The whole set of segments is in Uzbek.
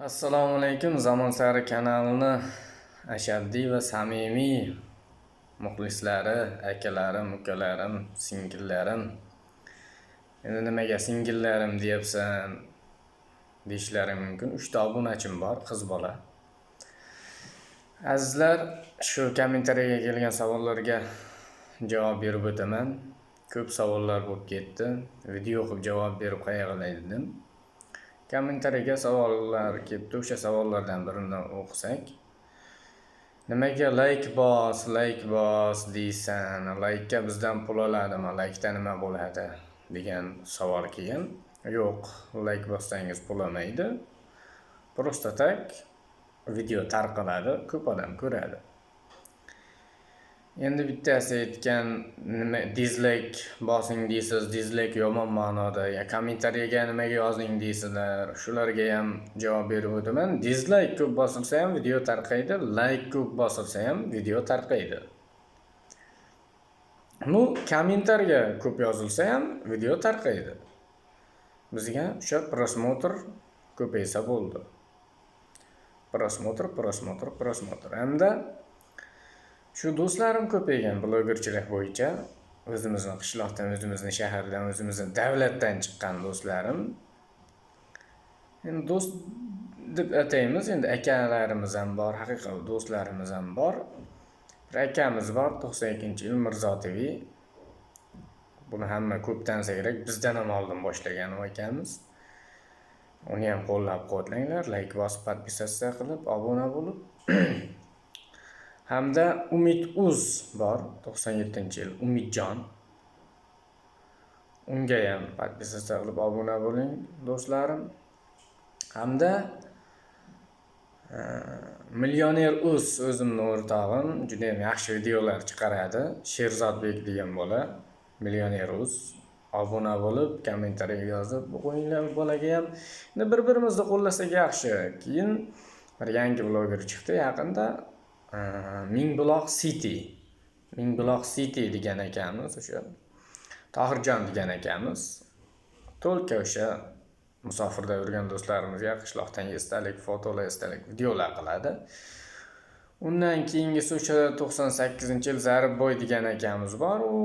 assalomu alaykum zamon sari kanalini ashaddiy va samimiy muxlislari akalarim ukalarim singillarim. Endi nimaga singillarim deyapsan? Deyishlari mumkin. Uchta obunachim bor qiz bola. Azizlar shu kommentariyaga kelgan savollarga javob berib o'taman. Ko'p savollar bo'lib ketdi. Video qilib javob berib qo'ya qolay dedim. Kommentariyaga savollar kelibdi o'sha savollardan birini o'qisak. Nimaga layk bos layk bos deysan? Laykka bizdan pul oladimi? Laykda nima bo'ladi? degan savol kelgan. Yo'q layk bossangiz pul olmaydi. Просто так video tarqaladi ko'p odam ko'radi. Endi bittasi aytgan nima dizlayk bosing deysiz dizlayk yomon ma'noda ya kommentariyaga nimaga yozding deysizlar shularga ham javob berib o'taman. Dizlayk ko'p bosilsa ham video tarqaydi layk ko'p bosilsa ham video tarqaydi. Ну kommentariya ko'p yozilsa ham video tarqaydi. Bizga o'sha просмотр ko'paysa bo'ldi. Просмотр просмотр просмотр hamda shu do'stlarim ko'paygan blogerchilik bo'yicha o'zimizni qishloqdan o'zimizni shahardan o'zimizni davlatdan chiqqan do'stlarim. Endi do'st deb ataymiz endi akalarimiz ham bor haqiqiy do'stlarimiz ham bor. Bir akamiz bor to'qson ikkinchi yil mirzotevi buni hamma ko'pdan kerak bizdan ham oldin boshlagan u akamiz. Uni ham qo'llab quvvatlanglar layk bosib подписаться qilib obuna bo'lib. hamda umid uz bor 97 yil. Umidjon. Unga ham подписаться qilib obuna bo'ling do'stlarim. Hamda e, millioner uz o'zimni o'rtog'im judayam yaxshi videolar chiqaradi. Sherzodbek degan bola millioner uz. Obuna bo'lib kommentariy yozib qo'yinglar bolaga ham. Endi bir birimizni qo'llasak yaxshi. Keyin bir yangi bloger chiqdi yaqinda Э, mingbuloq city. Mingbuloq city degan ekanmiz o'sha. Tohirjon degan akamiz только o'sha musofirda yurgan do'stlarimizga qishloqdan esdalik fotolar esdalik videolar qiladi. Undan keyingisi o'sha to'qson sakkizinchi yil zaribboy degan akamiz bor. U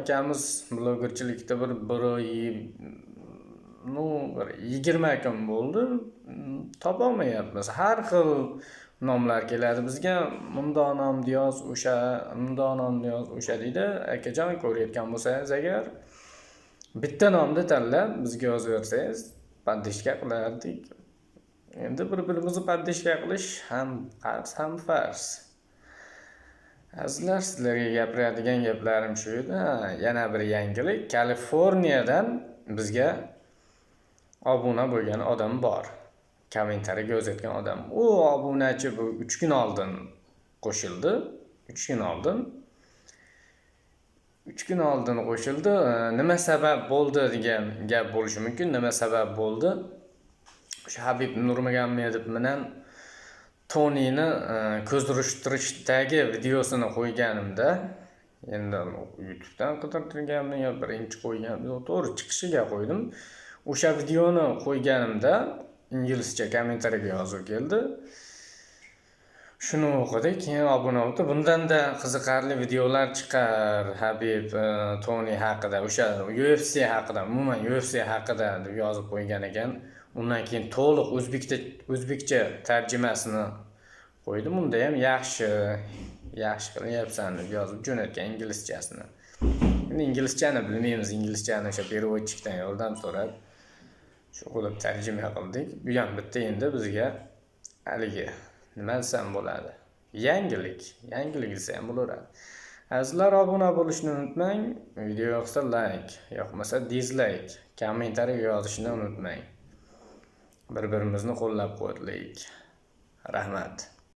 akamiz blogerchilikda bir bir oy ну bir yigirma kun bo'ldi. Topolmayapmiz. Har xil nomlar keladi bizga. Mundoq nom yoz o'sha mundoq nom yoz o'sha deydi. Akajon ko'rayotgan bo'lsangiz agar bitta nomni tanlab bizga yozaversangiz поддержка qilardik. Endi bir birimizni поддержка qilish ham qarz ham farz. Azizlar sizlarga gapiradigan gaplarim shu edi. Yana bir yangilik. Kaliforniyadan bizga obuna bo'lgan odam bor. Kommentariyaga yozayotgan odam. U obunachi bu uch kun oldin qo'shildi. Uch kun oldin. Uch kun oldin qo'shildi. E, nima sabab bo'ldi degan gap bo'lishi mumkin. Nima sabab bo'ldi? O'sha habib nurmagomedov bilan tonini e, ko'z urishtirishdagi videosini qo'yganimda endi youtubedan qidirtirganmi yo birinchi qo'ygan to'g'ri chiqishiga qo'ydim. O'sha videoni qo'yganimda inglizcha kommentariyaga yozuv keldi. Shuni o'qidik keyin obuna bo'ldi. Bundanda qiziqarli videolar chiqar habib e, toni haqida. O'sha ufc haqida umuman ufc haqida deb yozib qo'ygan ekan. Undan keyin to'liq o'zbekcha o'zbekcha tarjimasini qo'ydim. Unda ham yaxshi yaxshi qilyapsan deb yozib jo'natgan inglizchasini. Endi inglizchani bilmaymiz. Inglizchani o'sha переводчикdan yordam so'rab shu qilib tarjima qildik. Bu ham bitta endi bizga haligi nima desam bo'ladi? Yangilik yangilik desa ham bo'laveradi. Azizlar obuna bo'lishni unutmang. Video yoqsa layk yoqmasa dizlayk kommentariy yozishni unutmang. Bir birimizni qo'llab quvvatlaylik rahmat.